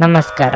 ನಮಸ್ಕಾರ.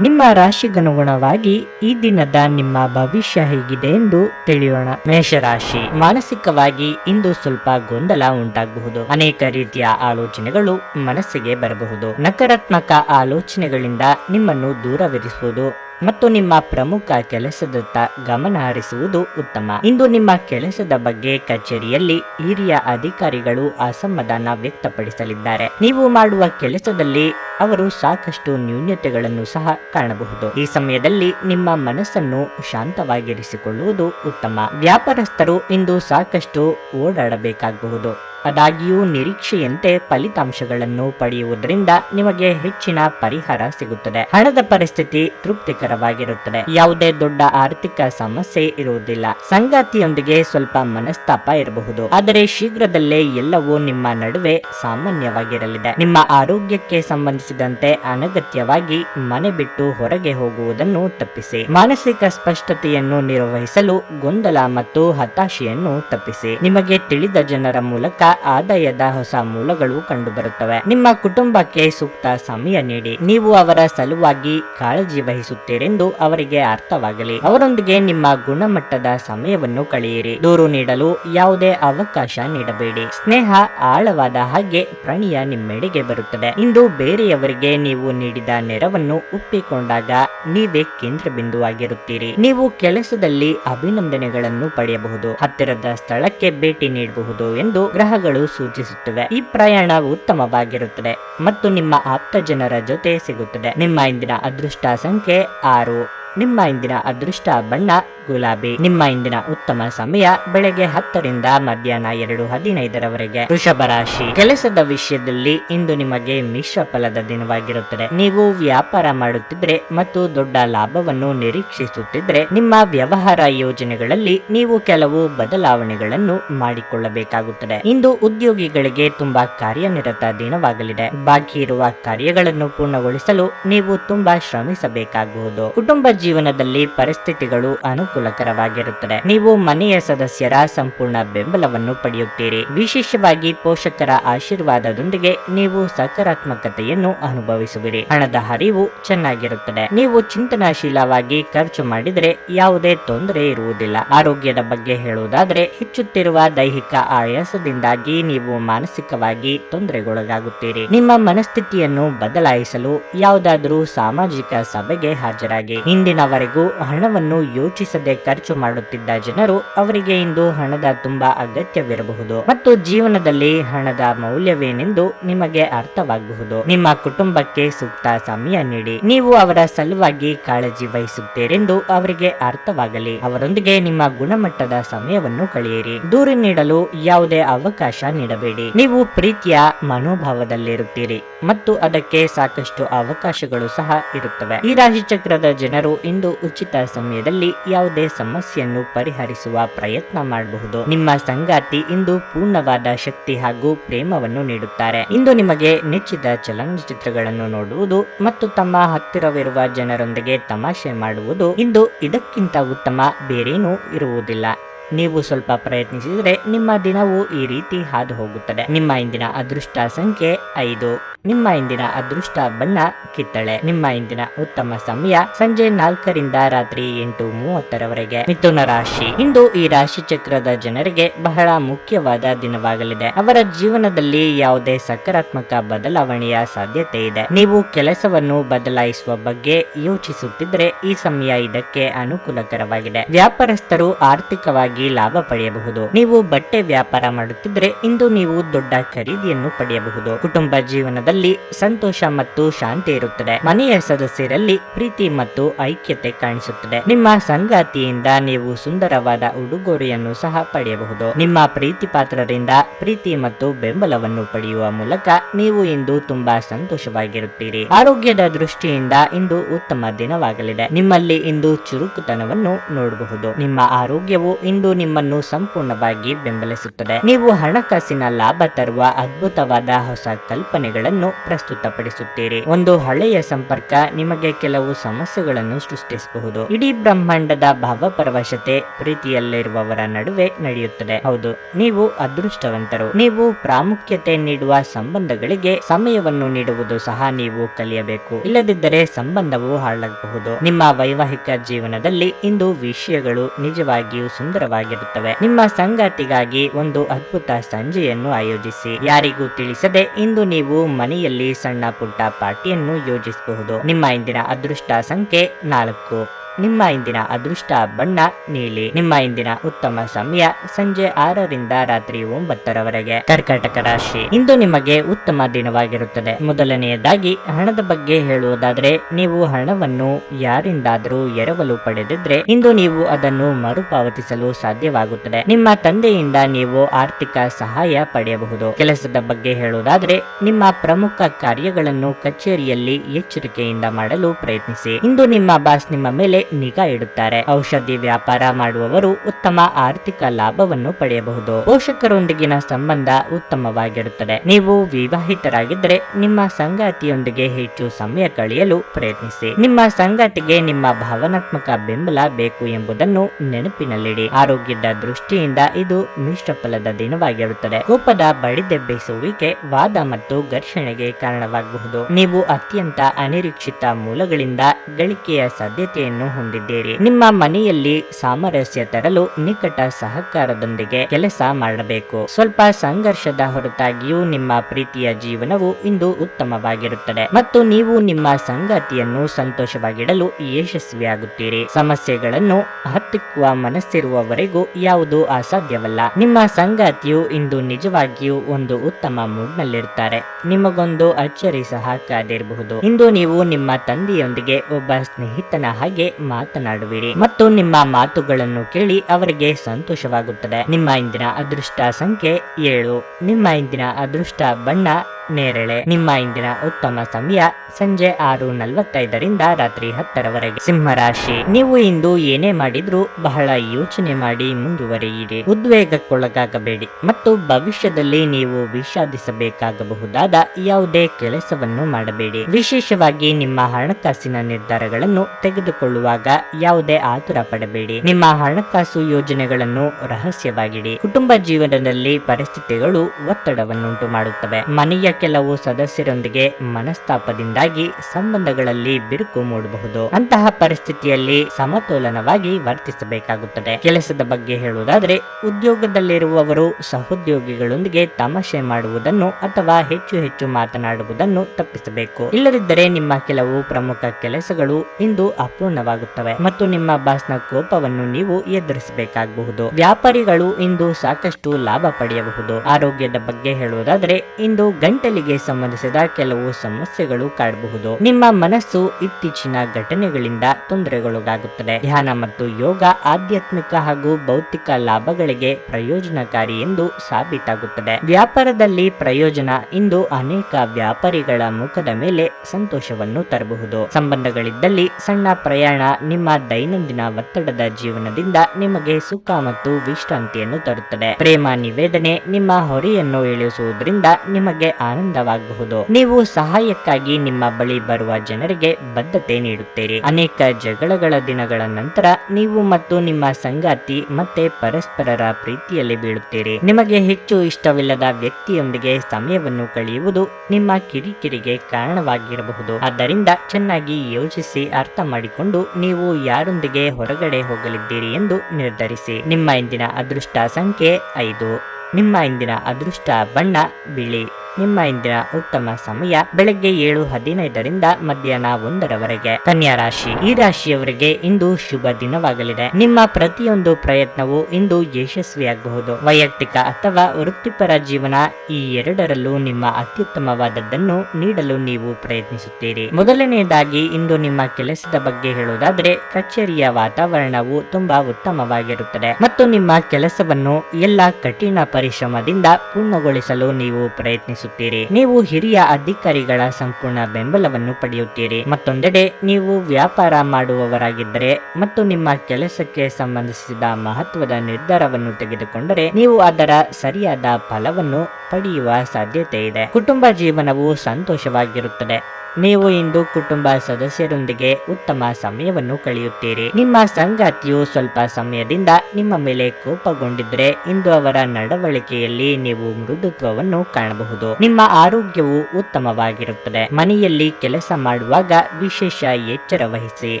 ನಿಮ್ಮ ರಾಶಿಗನುಗುಣವಾಗಿ ಈ ದಿನದ ನಿಮ್ಮ ಭವಿಷ್ಯ ಹೇಗಿದೆ ಎಂದು ತಿಳಿಯೋಣ. ಮೇಷರಾಶಿ. ಮಾನಸಿಕವಾಗಿ ಇಂದು ಸ್ವಲ್ಪ ಗೊಂದಲ ಉಂಟಾಗಬಹುದು. ಅನೇಕ ರೀತಿಯ ಆಲೋಚನೆಗಳು ಮನಸ್ಸಿಗೆ ಬರಬಹುದು. ನಕಾರಾತ್ಮಕ ಆಲೋಚನೆಗಳಿಂದ ನಿಮ್ಮನ್ನು ದೂರವಿರಿಸುವುದು ಮತ್ತು ನಿಮ್ಮ ಪ್ರಮುಖ ಕೆಲಸದತ್ತ ಗಮನ ಹರಿಸುವುದು ಉತ್ತಮ. ಇಂದು ನಿಮ್ಮ ಕೆಲಸದ ಬಗ್ಗೆ ಕಚೇರಿಯಲ್ಲಿ ಹಿರಿಯ ಅಧಿಕಾರಿಗಳು ಅಸಮಾಧಾನ ವ್ಯಕ್ತಪಡಿಸಲಿದ್ದಾರೆ. ನೀವು ಮಾಡುವ ಕೆಲಸದಲ್ಲಿ ಅವರು ಸಾಕಷ್ಟು ನ್ಯೂನ್ಯತೆಗಳನ್ನು ಸಹ ಕಾಣಬಹುದು. ಈ ಸಮಯದಲ್ಲಿ ನಿಮ್ಮ ಮನಸ್ಸನ್ನು ಶಾಂತವಾಗಿರಿಸಿಕೊಳ್ಳುವುದು ಉತ್ತಮ. ವ್ಯಾಪಾರಸ್ಥರು ಇಂದು ಸಾಕಷ್ಟು ಓಡಾಡಬೇಕಾಗಬಹುದು. ಆದಾಗ್ಯೂ ನಿರೀಕ್ಷೆಯಂತೆ ಫಲಿತಾಂಶಗಳನ್ನು ಪಡೆಯುವುದರಿಂದ ನಿಮಗೆ ಹೆಚ್ಚಿನ ಪರಿಹಾರ ಸಿಗುತ್ತದೆ. ಹಣದ ಪರಿಸ್ಥಿತಿ ತೃಪ್ತಿಕರವಾಗಿರುತ್ತದೆ. ಯಾವುದೇ ದೊಡ್ಡ ಆರ್ಥಿಕ ಸಮಸ್ಯೆ ಇರುವುದಿಲ್ಲ. ಸಂಗಾತಿಯೊಂದಿಗೆ ಸ್ವಲ್ಪ ಮನಸ್ತಾಪ ಇರಬಹುದು. ಆದರೆ ಶೀಘ್ರದಲ್ಲೇ ಎಲ್ಲವೂ ನಿಮ್ಮ ನಡುವೆ ಸಾಮಾನ್ಯವಾಗಿರಲಿದೆ. ನಿಮ್ಮ ಆರೋಗ್ಯಕ್ಕೆ ಸಂಬಂಧಿಸಿದಂತೆ ಅನಗತ್ಯವಾಗಿ ಮನೆ ಬಿಟ್ಟು ಹೊರಗೆ ಹೋಗುವುದನ್ನು ತಪ್ಪಿಸಿ. ಮಾನಸಿಕ ಸ್ಪಷ್ಟತೆಯನ್ನು ನಿರ್ವಹಿಸಲು ಗೊಂದಲ ಮತ್ತು ಹತಾಶೆಯನ್ನು ತಪ್ಪಿಸಿ. ನಿಮಗೆ ತಿಳಿದ ಜನರ ಮೂಲಕ ಆದಾಯದ ಹೊಸ ಮೂಲಗಳು ಕಂಡುಬರುತ್ತವೆ. ನಿಮ್ಮ ಕುಟುಂಬಕ್ಕೆ ಸೂಕ್ತ ಸಮಯ ನೀಡಿ. ನೀವು ಅವರ ಸಲುವಾಗಿ ಕಾಳಜಿ ವಹಿಸುತ್ತೀರೆಂದು ಅವರಿಗೆ ಅರ್ಥವಾಗಲಿ. ಅವರೊಂದಿಗೆ ನಿಮ್ಮ ಗುಣಮಟ್ಟದ ಸಮಯವನ್ನು ಕಳೆಯಿರಿ. ದೂರು ನೀಡಲು ಯಾವುದೇ ಅವಕಾಶ ನೀಡಬೇಡಿ. ಸ್ನೇಹ ಆಳವಾದ ಹಾಗೆ ಪ್ರಣಿಯ ನಿಮ್ಮೆಡೆಗೆ ಬರುತ್ತದೆ. ಇಂದು ಬೇರೆಯವರಿಗೆ ನೀವು ನೀಡಿದ ನೆರವನ್ನು ಒಪ್ಪಿಕೊಂಡಾಗ ನೀವೇ ಕೇಂದ್ರ ಬಿಂದುವಾಗಿರುತ್ತೀರಿ ನೀವು ಕೆಲಸದಲ್ಲಿ ಅಭಿನಂದನೆಗಳನ್ನು ಪಡೆಯಬಹುದು. ಹತ್ತಿರದ ಸ್ಥಳಕ್ಕೆ ಭೇಟಿ ನೀಡಬಹುದು ಎಂದು ಗ್ರಹಗಳು ಸೂಚಿಸುತ್ತವೆ. ಈ ಪ್ರಯಾಣ ಉತ್ತಮವಾಗಿರುತ್ತದೆ ಮತ್ತು ನಿಮ್ಮ ಆಪ್ತ ಜನರ ಜೊತೆ ಸಿಗುತ್ತದೆ. ನಿಮ್ಮ ಇಂದಿನ ಅದೃಷ್ಟ ಸಂಖ್ಯೆ ಆರು. ನಿಮ್ಮ ಇಂದಿನ ಅದೃಷ್ಟ ಬಣ್ಣ ಗುಲಾಬಿ. ನಿಮ್ಮ ಇಂದಿನ ಉತ್ತಮ ಸಮಯ ಬೆಳಗ್ಗೆ ಹತ್ತರಿಂದ ಮಧ್ಯಾಹ್ನ ಎರಡು ಹದಿನೈದರವರೆಗೆ. ವೃಷಭ ರಾಶಿ. ಕೆಲಸದ ವಿಷಯದಲ್ಲಿ ಇಂದು ನಿಮಗೆ ಮಿಶ್ರ ಫಲದ ದಿನವಾಗಿರುತ್ತದೆ. ನೀವು ವ್ಯಾಪಾರ ಮಾಡುತ್ತಿದ್ರೆ ಮತ್ತು ದೊಡ್ಡ ಲಾಭವನ್ನು ನಿರೀಕ್ಷಿಸುತ್ತಿದ್ರೆ ನಿಮ್ಮ ವ್ಯವಹಾರ ಯೋಜನೆಗಳಲ್ಲಿ ನೀವು ಕೆಲವು ಬದಲಾವಣೆಗಳನ್ನು ಮಾಡಿಕೊಳ್ಳಬೇಕಾಗುತ್ತದೆ. ಇಂದು ಉದ್ಯೋಗಿಗಳಿಗೆ ತುಂಬಾ ಕಾರ್ಯನಿರತ ದಿನವಾಗಲಿದೆ. ಬಾಕಿ ಇರುವ ಕಾರ್ಯಗಳನ್ನು ಪೂರ್ಣಗೊಳಿಸಲು ನೀವು ತುಂಬಾ ಶ್ರಮಿಸಬೇಕಾಗುವುದು. ಕುಟುಂಬ ಜೀವನದಲ್ಲಿ ಪರಿಸ್ಥಿತಿಗಳು ಅನುಕೂಲಕರವಾಗಿರುತ್ತದೆ ನೀವು ಮನೆಯ ಸದಸ್ಯರ ಸಂಪೂರ್ಣ ಬೆಂಬಲವನ್ನು ಪಡೆಯುತ್ತೀರಿ. ವಿಶೇಷವಾಗಿ ಪೋಷಕರ ಆಶೀರ್ವಾದದೊಂದಿಗೆ ನೀವು ಸಕಾರಾತ್ಮಕತೆಯನ್ನು ಅನುಭವಿಸುವಿರಿ. ಹಣದ ಹರಿವು ಚೆನ್ನಾಗಿರುತ್ತದೆ. ನೀವು ಚಿಂತನಾಶೀಲವಾಗಿ ಖರ್ಚು ಮಾಡಿದರೆ ಯಾವುದೇ ತೊಂದರೆ ಇರುವುದಿಲ್ಲ. ಆರೋಗ್ಯದ ಬಗ್ಗೆ ಹೇಳುವುದಾದರೆ, ಹೆಚ್ಚುತ್ತಿರುವ ದೈಹಿಕ ಆಯಾಸದಿಂದಾಗಿ ನೀವು ಮಾನಸಿಕವಾಗಿ ತೊಂದರೆಗೊಳಗಾಗುತ್ತೀರಿ. ನಿಮ್ಮ ಮನಸ್ಥಿತಿಯನ್ನು ಬದಲಾಯಿಸಲು ಯಾವುದಾದರೂ ಸಾಮಾಜಿಕ ಸಭೆಗೆ ಹಾಜರಾಗಿ. ಇಂದಿನವರೆಗೂ ಹಣವನ್ನು ಯೋಚಿಸದೆ ಖರ್ಚು ಮಾಡುತ್ತಿದ್ದ ಜನರು ಅವರಿಗೆ ಇಂದು ಹಣದ ತುಂಬಾ ಅಗತ್ಯವಿರಬಹುದು. ಮತ್ತು ಜೀವನದಲ್ಲಿ ಹಣದ ಮೌಲ್ಯವೇನೆಂದು ನಿಮಗೆ ಅರ್ಥವಾಗಬಹುದು. ನಿಮ್ಮ ಕುಟುಂಬಕ್ಕೆ ಸೂಕ್ತ ಸಮಯ ನೀಡಿ. ನೀವು ಅವರ ಸಲುವಾಗಿ ಕಾಳಜಿ ವಹಿಸುತ್ತೀರೆಂದು ಅವರಿಗೆ ಅರ್ಥವಾಗಲಿ. ಅವರೊಂದಿಗೆ ನಿಮ್ಮ ಗುಣಮಟ್ಟದ ಸಮಯವನ್ನು ಕಳೆಯಿರಿ. ದೂರು ನೀಡಲು ಯಾವುದೇ ಅವಕಾಶ ನೀಡಬೇಡಿ. ನೀವು ಪ್ರೀತಿಯ ಮನೋಭಾವದಲ್ಲಿರುತ್ತೀರಿ ಮತ್ತು ಅದಕ್ಕೆ ಸಾಕಷ್ಟು ಅವಕಾಶಗಳು ಸಹ ಇರುತ್ತವೆ. ಈ ರಾಶಿ ಚಕ್ರದ ಜನರು ಇಂದು ಉಚಿತ ಸಮಯದಲ್ಲಿ ಯಾವುದೇ ಸಮಸ್ಯೆಯನ್ನು ಪರಿಹರಿಸುವ ಪ್ರಯತ್ನ ಮಾಡಬಹುದು. ನಿಮ್ಮ ಸಂಗಾತಿ ಇಂದು ಪೂರ್ಣವಾದ ಶಕ್ತಿ ಹಾಗೂ ಪ್ರೇಮವನ್ನು ನೀಡುತ್ತಾರೆ. ಇಂದು ನಿಮಗೆ ನೆಚ್ಚಿದ ಚಲನಚಿತ್ರಗಳನ್ನು ನೋಡುವುದು ಮತ್ತು ತಮ್ಮ ಹತ್ತಿರವಿರುವ ಜನರೊಂದಿಗೆ ತಮಾಷೆ ಮಾಡುವುದು ಇಂದು ಇದಕ್ಕಿಂತ ಉತ್ತಮ, ಬೇರೇನೂ ಇರುವುದಿಲ್ಲ. ನೀವು ಸ್ವಲ್ಪ ಪ್ರಯತ್ನಿಸಿದರೆ ನಿಮ್ಮ ದಿನವು ಈ ರೀತಿ ಹಾದು ಹೋಗುತ್ತದೆ ನಿಮ್ಮ ಇಂದಿನ ಅದೃಷ್ಟ ಸಂಖ್ಯೆ ಐದು. ನಿಮ್ಮ ಇಂದಿನ ಅದೃಷ್ಟ ಬಣ್ಣ ಕಿತ್ತಳೆ. ನಿಮ್ಮ ಇಂದಿನ ಉತ್ತಮ ಸಮಯ ಸಂಜೆ ನಾಲ್ಕರಿಂದ ರಾತ್ರಿ ಎಂಟು ಮೂವತ್ತರವರೆಗೆ. ಮಿಥುನ ರಾಶಿ. ಇಂದು ಈ ರಾಶಿ ಚಕ್ರದ ಜನರಿಗೆ ಬಹಳ ಮುಖ್ಯವಾದ ದಿನವಾಗಲಿದೆ. ಅವರ ಜೀವನದಲ್ಲಿ ಯಾವುದೇ ಸಕಾರಾತ್ಮಕ ಬದಲಾವಣೆಯ ಸಾಧ್ಯತೆ ಇದೆ. ನೀವು ಕೆಲಸವನ್ನು ಬದಲಾಯಿಸುವ ಬಗ್ಗೆ ಯೋಚಿಸುತ್ತಿದ್ರೆ ಈ ಸಮಯ ಇದಕ್ಕೆ ಅನುಕೂಲಕರವಾಗಿದೆ. ವ್ಯಾಪಾರಸ್ಥರು ಆರ್ಥಿಕವಾಗಿ ಲಾಭ ಪಡೆಯಬಹುದು. ನೀವು ಬಟ್ಟೆ ವ್ಯಾಪಾರ ಮಾಡುತ್ತಿದ್ರೆ ಇಂದು ನೀವು ದೊಡ್ಡ ಖರೀದಿಯನ್ನು ಪಡೆಯಬಹುದು. ಕುಟುಂಬ ಜೀವನದಲ್ಲಿ ಸಂತೋಷ ಮತ್ತು ಶಾಂತಿ ಇರುತ್ತದೆ. ಮನೆಯ ಸದಸ್ಯರಲ್ಲಿ ಪ್ರೀತಿ ಮತ್ತು ಐಕ್ಯತೆ ಕಾಣಿಸುತ್ತದೆ. ನಿಮ್ಮ ಸಂಗಾತಿಯಿಂದ ನೀವು ಸುಂದರವಾದ ಉಡುಗೊರೆಯನ್ನು ಸಹ ಪಡೆಯಬಹುದು. ನಿಮ್ಮ ಪ್ರೀತಿ ಪಾತ್ರರಿಂದ ಪ್ರೀತಿ ಮತ್ತು ಬೆಂಬಲವನ್ನು ಪಡೆಯುವ ಮೂಲಕ ನೀವು ಇಂದು ತುಂಬಾ ಸಂತೋಷವಾಗಿರುತ್ತೀರಿ. ಆರೋಗ್ಯದ ದೃಷ್ಟಿಯಿಂದ ಇಂದು ಉತ್ತಮ ದಿನವಾಗಲಿದೆ. ನಿಮ್ಮಲ್ಲಿ ಇಂದು ಚುರುಕುತನವನ್ನು ನೋಡಬಹುದು. ನಿಮ್ಮ ಆರೋಗ್ಯವು ಇಂದು ನಿಮ್ಮನ್ನು ಸಂಪೂರ್ಣವಾಗಿ ಬೆಂಬಲಿಸುತ್ತದೆ. ನೀವು ಹಣಕಾಸಿನ ಲಾಭ ತರುವ ಅದ್ಭುತವಾದ ಹೊಸ ಕಲ್ಪನೆಗಳನ್ನು ವಿಷಯಗಳನ್ನು ಪ್ರಸ್ತುತಪಡಿಸುತ್ತೀರಿ. ಒಂದು ಹಳೆಯ ಸಂಪರ್ಕ ನಿಮಗೆ ಕೆಲವು ಸಮಸ್ಯೆಗಳನ್ನು ಸೃಷ್ಟಿಸಬಹುದು. ಇಡೀ ಬ್ರಹ್ಮಾಂಡದ ಭಾವಪರವಶತೆ ಪ್ರೀತಿಯಲ್ಲಿರುವವರ ನಡುವೆ ನಡೆಯುತ್ತದೆ. ಹೌದು, ನೀವು ಅದೃಷ್ಟವಂತರು. ನೀವು ಪ್ರಾಮುಖ್ಯತೆ ನೀಡುವ ಸಂಬಂಧಗಳಿಗೆ ಸಮಯವನ್ನು ನೀಡುವುದು ಸಹ ನೀವು ಕಲಿಯಬೇಕು. ಇಲ್ಲದಿದ್ದರೆ ಸಂಬಂಧವು ಹಾಳಾಗಬಹುದು. ನಿಮ್ಮ ವೈವಾಹಿಕ ಜೀವನದಲ್ಲಿ ಇಂದು ವಿಷಯಗಳು ನಿಜವಾಗಿಯೂ ಸುಂದರವಾಗಿರುತ್ತವೆ. ನಿಮ್ಮ ಸಂಗಾತಿಗಾಗಿ ಒಂದು ಅದ್ಭುತ ಸಂಜೆಯನ್ನು ಆಯೋಜಿಸಿ. ಯಾರಿಗೂ ತಿಳಿಸದೆ ಇಂದು ನೀವು ಮನೆಯಲ್ಲಿ ಸಣ್ಣ ಪುಟ್ಟ ಪಾರ್ಟಿಯನ್ನು ಯೋಜಿಸಬಹುದು. ನಿಮ್ಮ ಇಂದಿನ ಅದೃಷ್ಟ ಸಂಖ್ಯೆ ನಾಲ್ಕು. ನಿಮ್ಮ ಇಂದಿನ ಅದೃಷ್ಟ ಬಣ್ಣ ನೀಲಿ. ನಿಮ್ಮ ಇಂದಿನ ಉತ್ತಮ ಸಮಯ ಸಂಜೆ ಆರರಿಂದ ರಾತ್ರಿ ಒಂಬತ್ತರವರೆಗೆ. ಕರ್ಕಾಟಕ ರಾಶಿ. ಇಂದು ನಿಮಗೆ ಉತ್ತಮ ದಿನವಾಗಿರುತ್ತದೆ. ಮೊದಲನೆಯದಾಗಿ ಹಣದ ಬಗ್ಗೆ ಹೇಳುವುದಾದ್ರೆ, ನೀವು ಹಣವನ್ನು ಯಾರಿಂದಾದರೂ ಎರವಲು ಪಡೆದಿದ್ರೆ, ಇಂದು ನೀವು ಅದನ್ನು ಮರುಪಾವತಿಸಲು ಸಾಧ್ಯವಾಗುತ್ತದೆ. ನಿಮ್ಮ ತಂದೆಯಿಂದ ನೀವು ಆರ್ಥಿಕ ಸಹಾಯ ಪಡೆಯಬಹುದು. ಕೆಲಸದ ಬಗ್ಗೆ ಹೇಳುವುದಾದ್ರೆ, ನಿಮ್ಮ ಪ್ರಮುಖ ಕಾರ್ಯಗಳನ್ನು ಕಚೇರಿಯಲ್ಲಿ ಎಚ್ಚರಿಕೆಯಿಂದ ಮಾಡಲು ಪ್ರಯತ್ನಿಸಿ. ಇಂದು ನಿಮ್ಮ ಬಾಸ್ ನಿಮ್ಮ ಮೇಲೆ ನಿಗಾ ಇಡುತ್ತಾರೆ. ಔಷಧಿ ವ್ಯಾಪಾರ ಮಾಡುವವರು ಉತ್ತಮ ಆರ್ಥಿಕ ಲಾಭವನ್ನು ಪಡೆಯಬಹುದು. ಪೋಷಕರೊಂದಿಗಿನ ಸಂಬಂಧ ಉತ್ತಮವಾಗಿರುತ್ತದೆ. ನೀವು ವಿವಾಹಿತರಾಗಿದ್ದರೆ ನಿಮ್ಮ ಸಂಗಾತಿಯೊಂದಿಗೆ ಹೆಚ್ಚು ಸಮಯ ಕಳೆಯಲು ಪ್ರಯತ್ನಿಸಿ. ನಿಮ್ಮ ಸಂಗಾತಿಗೆ ನಿಮ್ಮ ಭಾವನಾತ್ಮಕ ಬೆಂಬಲ ಬೇಕು ಎಂಬುದನ್ನು ನೆನಪಿನಲ್ಲಿಡಿ. ಆರೋಗ್ಯದ ದೃಷ್ಟಿಯಿಂದ ಇದು ಮಿಶ್ರ ಫಲದ ದಿನವಾಗಿರುತ್ತದೆ. ಕೋಪದ ಬಡಿದೆಬ್ಬಿಸುವಿಕೆ ವಾದ ಮತ್ತು ಘರ್ಷಣೆಗೆ ಕಾರಣವಾಗಬಹುದು. ನೀವು ಅತ್ಯಂತ ಅನಿರೀಕ್ಷಿತ ಮೂಲಗಳಿಂದ ಗಳಿಕೆಯ ಸಾಧ್ಯತೆಯನ್ನು ಹೊಂದಿದ್ದೀರಿ. ನಿಮ್ಮ ಮನೆಯಲ್ಲಿ ಸಾಮರಸ್ಯ ತರಲು ನಿಕಟ ಸಹಕಾರದೊಂದಿಗೆ ಕೆಲಸ ಮಾಡಬೇಕು. ಸ್ವಲ್ಪ ಸಂಘರ್ಷದ ಹೊರತಾಗಿಯೂ ನಿಮ್ಮ ಪ್ರೀತಿಯ ಜೀವನವು ಇಂದು ಉತ್ತಮವಾಗಿರುತ್ತದೆ. ಮತ್ತು ನೀವು ನಿಮ್ಮ ಸಂಗಾತಿಯನ್ನು ಸಂತೋಷವಾಗಿಡಲು ಯಶಸ್ವಿಯಾಗುತ್ತೀರಿ. ಸಮಸ್ಯೆಗಳನ್ನು ಹತ್ತಿಕ್ಕುವ ಮನಸ್ಸಿರುವವರೆಗೂ ಯಾವುದು ಅಸಾಧ್ಯವಲ್ಲ. ನಿಮ್ಮ ಸಂಗಾತಿಯು ಇಂದು ನಿಜವಾಗಿಯೂ ಒಂದು ಉತ್ತಮ ಮೂಡ್ನಲ್ಲಿರುತ್ತಾರೆ. ನಿಮಗೊಂದು ಅಚ್ಚರಿ ಸಹ ಕಾದಿರಬಹುದು ಇಂದು ನೀವು ನಿಮ್ಮ ತಂದೆಯೊಂದಿಗೆ ಒಬ್ಬ ಸ್ನೇಹಿತನ ಹಾಗೆ ಮಾತನಾಡುವಿರಿ. ಮತ್ತು ನಿಮ್ಮ ಮಾತುಗಳನ್ನು ಕೇಳಿ ಅವರಿಗೆ ಸಂತೋಷವಾಗುತ್ತದೆ. ನಿಮ್ಮ ಇಂದಿನ ಅದೃಷ್ಟ ಸಂಖ್ಯೆ ಏಳು. ನಿಮ್ಮ ಇಂದಿನ ಅದೃಷ್ಟ ಬಣ್ಣ ನೇರಳೆ. ನಿಮ್ಮ ಇಂದಿನ ಉತ್ತಮ ಸಮಯ ಸಂಜೆ ಆರು ನಲವತ್ತೈದರಿಂದ ರಾತ್ರಿ ಹತ್ತರವರೆಗೆ. ಸಿಂಹರಾಶಿ ನೀವು ಇಂದು ಏನೇ ಮಾಡಿದ್ರು ಬಹಳ ಯೋಚನೆ ಮಾಡಿ ಮುಂದುವರಿಯಿರಿ. ಉದ್ವೇಗಕ್ಕೊಳಗಾಗಬೇಡಿ. ಮತ್ತು ಭವಿಷ್ಯದಲ್ಲಿ ನೀವು ವಿಷಾದಿಸಬೇಕಾಗಬಹುದಾದ ಯಾವುದೇ ಕೆಲಸವನ್ನು ಮಾಡಬೇಡಿ. ವಿಶೇಷವಾಗಿ ನಿಮ್ಮ ಹಣಕಾಸಿನ ನಿರ್ಧಾರಗಳನ್ನು ತೆಗೆದುಕೊಳ್ಳುವಾಗ ಯಾವುದೇ ಆತುರ ಪಡಬೇಡಿ. ನಿಮ್ಮ ಹಣಕಾಸು ಯೋಜನೆಗಳನ್ನು ರಹಸ್ಯವಾಗಿಡಿ. ಕುಟುಂಬ ಜೀವನದಲ್ಲಿ ಪರಿಸ್ಥಿತಿಗಳು ಒತ್ತಡವನ್ನುಂಟು ಮಾಡುತ್ತವೆ ಮನೆಯ ಕೆಲವು ಸದಸ್ಯರೊಂದಿಗೆ ಮನಸ್ತಾಪದಿಂದಾಗಿ ಸಂಬಂಧಗಳಲ್ಲಿ ಬಿರುಕು ಮೂಡಬಹುದು. ಅಂತಹ ಪರಿಸ್ಥಿತಿಯಲ್ಲಿ ಸಮತೋಲನವಾಗಿ ವರ್ತಿಸಬೇಕಾಗುತ್ತದೆ. ಕೆಲಸದ ಬಗ್ಗೆ ಹೇಳುವುದಾದ್ರೆ, ಉದ್ಯೋಗದಲ್ಲಿರುವವರು ಸಹೋದ್ಯೋಗಿಗಳೊಂದಿಗೆ ತಮಾಷೆ ಮಾಡುವುದನ್ನು ಅಥವಾ ಹೆಚ್ಚು ಹೆಚ್ಚು ಮಾತನಾಡುವುದನ್ನು ತಪ್ಪಿಸಬೇಕು. ಇಲ್ಲದಿದ್ದರೆ ನಿಮ್ಮ ಕೆಲವು ಪ್ರಮುಖ ಕೆಲಸಗಳು ಇಂದು ಅಪೂರ್ಣವಾಗುತ್ತವೆ ಮತ್ತು ನಿಮ್ಮ ಬಾಸ್ನ ಕೋಪವನ್ನು ನೀವು ಎದುರಿಸಬೇಕಾಗಬಹುದು. ವ್ಯಾಪಾರಿಗಳು ಇಂದು ಸಾಕಷ್ಟು ಲಾಭ ಪಡೆಯಬಹುದು. ಆರೋಗ್ಯದ ಬಗ್ಗೆ ಹೇಳುವುದಾದರೆ, ಇಂದು ಗಂಟಲಿಗೆ ಸಂಬಂಧಿಸಿದ ಕೆಲವು ಸಮಸ್ಯೆಗಳು ಕಾಡಬಹುದು. ನಿಮ್ಮ ಮನಸ್ಸು ಇತ್ತೀಚಿನ ಘಟನೆಗಳಿಂದ ತೊಂದರೆಗೊಳಗಾಗುತ್ತದೆ. ಧ್ಯಾನ ಮತ್ತು ಯೋಗ ಆಧ್ಯಾತ್ಮಿಕ ಹಾಗೂ ಭೌತಿಕ ಲಾಭಗಳಿಗೆ ಪ್ರಯೋಜನಕಾರಿ ಎಂದು ಸಾಬೀತಾಗುತ್ತದೆ. ವ್ಯಾಪಾರದಲ್ಲಿ ಪ್ರಯೋಜನ ಇಂದು ಅನೇಕ ವ್ಯಾಪಾರಿಗಳ ಮುಖದ ಮೇಲೆ ಸಂತೋಷವನ್ನು ತರಬಹುದು. ಸಂಬಂಧಗಳಿದ್ದಲ್ಲಿ ಸಣ್ಣ ಪ್ರಯಾಣ ನಿಮ್ಮ ದೈನಂದಿನ ಒತ್ತಡದ ಜೀವನದಿಂದ ನಿಮಗೆ ಸುಖ ಮತ್ತು ವಿಶ್ರಾಂತಿಯನ್ನು ತರುತ್ತದೆ. ಪ್ರೇಮ ನಿವೇದನೆ ನಿಮ್ಮ ಹೊರೆಯನ್ನು ಇಳಿಸುವುದರಿಂದ ನಿಮಗೆ ಆನಂದವಾಗಬಹುದು. ನೀವು ಸಹಾಯಕ್ಕಾಗಿ ನಿಮ್ಮ ಬಳಿ ಬರುವ ಜನರಿಗೆ ಬದ್ಧತೆ ನೀಡುತ್ತೀರಿ. ಅನೇಕ ಜಗಳಗಳ ದಿನಗಳ ನಂತರ ನೀವು ಮತ್ತು ನಿಮ್ಮ ಸಂಗಾತಿ ಮತ್ತೆ ಪರಸ್ಪರರ ಪ್ರೀತಿಯಲ್ಲಿ ಬೀಳುತ್ತೀರಿ. ನಿಮಗೆ ಹೆಚ್ಚು ಇಷ್ಟವಿಲ್ಲದ ವ್ಯಕ್ತಿಯೊಂದಿಗೆ ಸಮಯವನ್ನು ಕಳೆಯುವುದು ನಿಮ್ಮ ಕಿರಿಕಿರಿಗೆ ಕಾರಣವಾಗಿರಬಹುದು. ಆದ್ದರಿಂದ ಚೆನ್ನಾಗಿ ಯೋಚಿಸಿ ಅರ್ಥ ಮಾಡಿಕೊಂಡು ನೀವು ಯಾರೊಂದಿಗೆ ಹೊರಗಡೆ ಹೋಗಲಿದ್ದೀರಿ ಎಂದು ನಿರ್ಧರಿಸಿ. ನಿಮ್ಮ ಇಂದಿನ ಅದೃಷ್ಟ ಸಂಖ್ಯೆ ಐದು. ನಿಮ್ಮ ಇಂದಿನ ಅದೃಷ್ಟ ಬಣ್ಣ ಬಿಳಿ. ನಿಮ್ಮ ಇಂದಿನ ಉತ್ತಮ ಸಮಯ ಬೆಳಗ್ಗೆ ಏಳು ಹದಿನೈದರಿಂದ ಮಧ್ಯಾಹ್ನ ಒಂದರವರೆಗೆ. ಕನ್ಯಾ ರಾಶಿ. ಈ ರಾಶಿಯವರಿಗೆ ಇಂದು ಶುಭ ದಿನವಾಗಲಿದೆ. ನಿಮ್ಮ ಪ್ರತಿಯೊಂದು ಪ್ರಯತ್ನವು ಇಂದು ಯಶಸ್ವಿಯಾಗಬಹುದು. ವೈಯಕ್ತಿಕ ಅಥವಾ ವೃತ್ತಿಪರ ಜೀವನ ಈ ಎರಡರಲ್ಲೂ ನಿಮ್ಮ ಅತ್ಯುತ್ತಮವಾದದ್ದನ್ನು ನೀಡಲು ನೀವು ಪ್ರಯತ್ನಿಸುತ್ತೀರಿ. ಮೊದಲನೆಯದಾಗಿ ಇಂದು ನಿಮ್ಮ ಕೆಲಸದ ಬಗ್ಗೆ ಹೇಳುವುದಾದರೆ ಕಚೇರಿಯ ವಾತಾವರಣವು ತುಂಬಾ ಉತ್ತಮವಾಗಿರುತ್ತದೆ. ಮತ್ತು ನಿಮ್ಮ ಕೆಲಸವನ್ನು ಎಲ್ಲ ಕಠಿಣ ಪರಿಶ್ರಮದಿಂದ ಪೂರ್ಣಗೊಳಿಸಲು ನೀವು ಪ್ರಯತ್ನಿಸುತ್ತೀರಿ. ಗಳಿಸುತ್ತೀರಿ ನೀವು ಹಿರಿಯ ಅಧಿಕಾರಿಗಳ ಸಂಪೂರ್ಣ ಬೆಂಬಲವನ್ನು ಪಡೆಯುತ್ತೀರಿ. ಮತ್ತೊಂದೆಡೆ, ನೀವು ವ್ಯಾಪಾರ ಮಾಡುವವರಾಗಿದ್ದರೆ ಮತ್ತು ನಿಮ್ಮ ಕೆಲಸಕ್ಕೆ ಸಂಬಂಧಿಸಿದ ಮಹತ್ವದ ನಿರ್ಧಾರವನ್ನು ತೆಗೆದುಕೊಂಡರೆ, ನೀವು ಅದರ ಸರಿಯಾದ ಫಲವನ್ನು ಪಡೆಯುವ ಸಾಧ್ಯತೆ ಇದೆ ಕುಟುಂಬ ಜೀವನವು ಸಂತೋಷವಾಗಿರುತ್ತದೆ. ನೀವು ಇಂದು ಕುಟುಂಬ ಸದಸ್ಯರೊಂದಿಗೆ ಉತ್ತಮ ಸಮಯವನ್ನು ಕಳೆಯುತ್ತೀರಿ. ನಿಮ್ಮ ಸಂಗಾತಿಯು ಸ್ವಲ್ಪ ಸಮಯದಿಂದ ನಿಮ್ಮ ಮೇಲೆ ಕೋಪಗೊಂಡಿದ್ರೆ ಇಂದು ಅವರ ನಡವಳಿಕೆಯಲ್ಲಿ ನೀವು ಮೃದುತ್ವವನ್ನು ಕಾಣಬಹುದು. ನಿಮ್ಮ ಆರೋಗ್ಯವು ಉತ್ತಮವಾಗಿರುತ್ತದೆ. ಮನೆಯಲ್ಲಿ ಕೆಲಸ ಮಾಡುವಾಗ ವಿಶೇಷ ಎಚ್ಚರ ವಹಿಸಿ.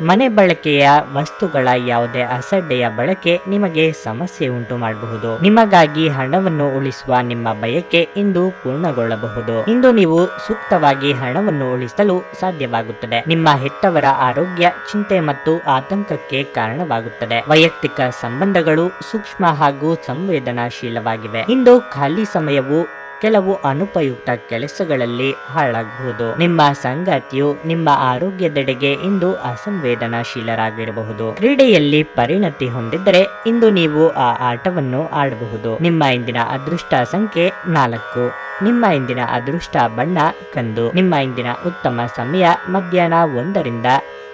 ಮನೆ ಬಳಕೆಯ ವಸ್ತುಗಳ ಯಾವುದೇ ಅಸಡ್ಡೆಯ ಬಳಕೆ ನಿಮಗೆ ಸಮಸ್ಯೆ ಉಂಟು ಮಾಡಬಹುದು. ನಿಮಗಾಗಿ ಹಣವನ್ನು ಉಳಿಸುವ ನಿಮ್ಮ ಬಯಕೆ ಇಂದು ಪೂರ್ಣಗೊಳ್ಳಬಹುದು. ಇಂದು ನೀವು ಸೂಕ್ತವಾಗಿ ಹಣವನ್ನು ಉಳಿಸಲು ಸಾಧ್ಯವಾಗುತ್ತದೆ. ನಿಮ್ಮ ಹೆತ್ತವರ ಆರೋಗ್ಯ, ಚಿಂತೆ ಮತ್ತು ಆತಂಕಕ್ಕೆ ಕಾರಣವಾಗುತ್ತದೆ. ವೈಯಕ್ತಿಕ ಸಂಬಂಧಗಳು ಸೂಕ್ಷ್ಮ ಹಾಗೂ ಸಂವೇದನಾಶೀಲವಾಗಿವೆ. ಇಂದು ಖಾಲಿ ಸಮಯವು ಕೆಲವು ಅನುಪಯುಕ್ತ ಕೆಲಸಗಳಲ್ಲಿ ಹಾಳಾಗಬಹುದು. ನಿಮ್ಮ ಸಂಗಾತಿಯು ನಿಮ್ಮ ಆರೋಗ್ಯದೆಡೆಗೆ ಇಂದು ಅಸಂವೇದನಾಶೀಲರಾಗಿರಬಹುದು. ಕ್ರೀಡೆಯಲ್ಲಿ ಪರಿಣತಿ ಹೊಂದಿದ್ದರೆ ಇಂದು ನೀವು ಆ ಆಟವನ್ನು ಆಡಬಹುದು. ನಿಮ್ಮ ಇಂದಿನ ಅದೃಷ್ಟ ಸಂಖ್ಯೆ ನಾಲ್ಕು. ನಿಮ್ಮ ಇಂದಿನ ಅದೃಷ್ಟ ಬಣ್ಣ ಕಂದು ನಿಮ್ಮ ಇಂದಿನ ಉತ್ತಮ ಸಮಯ ಮಧ್ಯಾಹ್ನ ಒಂದರಿಂದ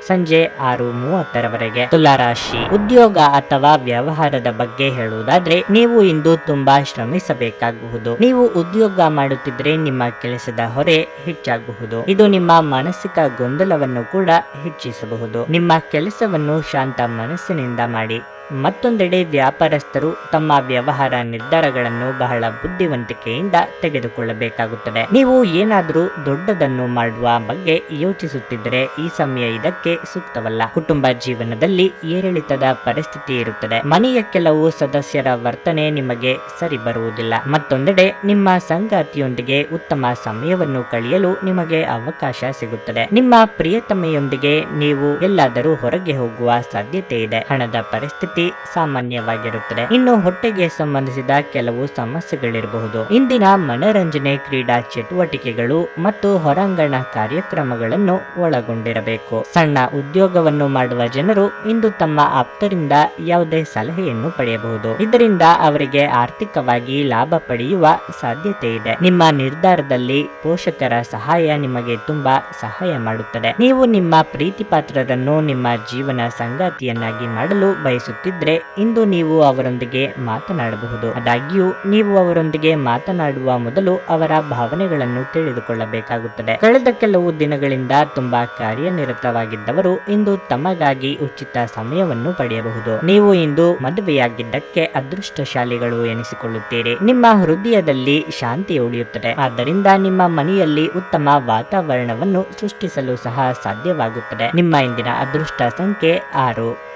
ಸಂಜೆ ಆರು ಮೂವತ್ತರವರೆಗೆ. ತುಲಾರಾಶಿ. ಉದ್ಯೋಗ ಅಥವಾ ವ್ಯವಹಾರದ ಬಗ್ಗೆ ಹೇಳುವುದಾದ್ರೆ ನೀವು ಇಂದು ತುಂಬಾ ಶ್ರಮಿಸಬೇಕಾಗಬಹುದು. ನೀವು ಉದ್ಯೋಗ ಮಾಡುತ್ತಿದ್ರೆ ನಿಮ್ಮ ಕೆಲಸದ ಹೊರೆ ಹೆಚ್ಚಾಗಬಹುದು. ಇದು ನಿಮ್ಮ ಮಾನಸಿಕ ಗೊಂದಲವನ್ನು ಕೂಡ ಹೆಚ್ಚಿಸಬಹುದು. ನಿಮ್ಮ ಕೆಲಸವನ್ನು ಶಾಂತ ಮನಸ್ಸಿನಿಂದ ಮಾಡಿ. ಮತ್ತೊಂದೆಡೆ ವ್ಯಾಪಾರಸ್ಥರು ತಮ್ಮ ವ್ಯವಹಾರ ನಿರ್ಧಾರಗಳನ್ನು ಬಹಳ ಬುದ್ಧಿವಂತಿಕೆಯಿಂದ ತೆಗೆದುಕೊಳ್ಳಬೇಕಾಗುತ್ತದೆ. ನೀವು ಏನಾದರೂ ದೊಡ್ಡದನ್ನು ಮಾಡುವ ಬಗ್ಗೆ ಯೋಚಿಸುತ್ತಿದ್ದರೆ ಈ ಸಮಯ ಇದಕ್ಕೆ ಸೂಕ್ತವಲ್ಲ. ಕುಟುಂಬ ಜೀವನದಲ್ಲಿ ಏರಿಳಿತದ ಪರಿಸ್ಥಿತಿ ಇರುತ್ತದೆ. ಮನೆಯ ಕೆಲವು ಸದಸ್ಯರ ವರ್ತನೆ ನಿಮಗೆ ಸರಿ ಬರುವುದಿಲ್ಲ ಮತ್ತೊಂದೆಡೆ ನಿಮ್ಮ ಸಂಗಾತಿಯೊಂದಿಗೆ ಉತ್ತಮ ಸಮಯವನ್ನು ಕಳೆಯಲು ನಿಮಗೆ ಅವಕಾಶ ಸಿಗುತ್ತದೆ. ನಿಮ್ಮ ಪ್ರಿಯತಮೆಯೊಂದಿಗೆ ನೀವು ಎಲ್ಲಾದರೂ ಹೊರಗೆ ಹೋಗುವ ಸಾಧ್ಯತೆ ಇದೆ. ಹಣದ ಪರಿಸ್ಥಿತಿ ಸಾಮಾನ್ಯವಾಗಿರುತ್ತದೆ. ಇನ್ನು ಹೊಟ್ಟೆಗೆ ಸಂಬಂಧಿಸಿದ ಕೆಲವು ಸಮಸ್ಯೆಗಳಿರಬಹುದು. ಇಂದಿನ ಮನರಂಜನೆ, ಕ್ರೀಡಾ ಚಟುವಟಿಕೆಗಳು ಮತ್ತು ಹೊರಾಂಗಣ ಕಾರ್ಯಕ್ರಮಗಳನ್ನು ಒಳಗೊಂಡಿರಬೇಕು. ಸಣ್ಣ ಉದ್ಯೋಗವನ್ನು ಮಾಡುವ ಜನರು ಇಂದು ತಮ್ಮ ಆಪ್ತರಿಂದ ಯಾವುದೇ ಸಲಹೆಯನ್ನು ಪಡೆಯಬಹುದು. ಇದರಿಂದ ಅವರಿಗೆ ಆರ್ಥಿಕವಾಗಿ ಲಾಭ ಪಡೆಯುವ ಸಾಧ್ಯತೆ ಇದೆ. ನಿಮ್ಮ ನಿರ್ಧಾರದಲ್ಲಿ ಪೋಷಕರ ಸಹಾಯ ನಿಮಗೆ ತುಂಬಾ ಸಹಾಯ ಮಾಡುತ್ತದೆ. ನೀವು ನಿಮ್ಮ ಪ್ರೀತಿ ಪಾತ್ರರನ್ನು ನಿಮ್ಮ ಜೀವನ ಸಂಗಾತಿಯನ್ನಾಗಿ ಮಾಡಲು ಇಂದು ನೀವು ಅವರೊಂದಿಗೆ ಮಾತನಾಡಬಹುದು. ಆದಾಗ್ಯೂ, ನೀವು ಅವರೊಂದಿಗೆ ಮಾತನಾಡುವ ಮೊದಲು ಅವರ ಭಾವನೆಗಳನ್ನು ತಿಳಿದುಕೊಳ್ಳಬೇಕಾಗುತ್ತದೆ. ಕಳೆದ ಕೆಲವು ದಿನಗಳಿಂದ ತುಂಬಾ ಕಾರ್ಯನಿರತವಾಗಿದ್ದವರು ಇಂದು ತಮಗಾಗಿ ಉಚಿತ ಸಮಯವನ್ನು ಪಡೆಯಬಹುದು. ನೀವು ಇಂದು ಮದುವೆಯಾಗಿದ್ದಕ್ಕೆ ಅದೃಷ್ಟಶಾಲಿಗಳು ಎನಿಸಿಕೊಳ್ಳುತ್ತೀರಿ. ನಿಮ್ಮ ಹೃದಯದಲ್ಲಿ ಶಾಂತಿ ಉಳಿಯುತ್ತದೆ. ಆದ್ದರಿಂದ ನಿಮ್ಮ ಮನೆಯಲ್ಲಿ ಉತ್ತಮ ವಾತಾವರಣವನ್ನು ಸೃಷ್ಟಿಸಲು ಸಹ ಸಾಧ್ಯವಾಗುತ್ತದೆ. ನಿಮ್ಮ ಇಂದಿನ ಅದೃಷ್ಟ ಸಂಖ್ಯೆ ಆರು.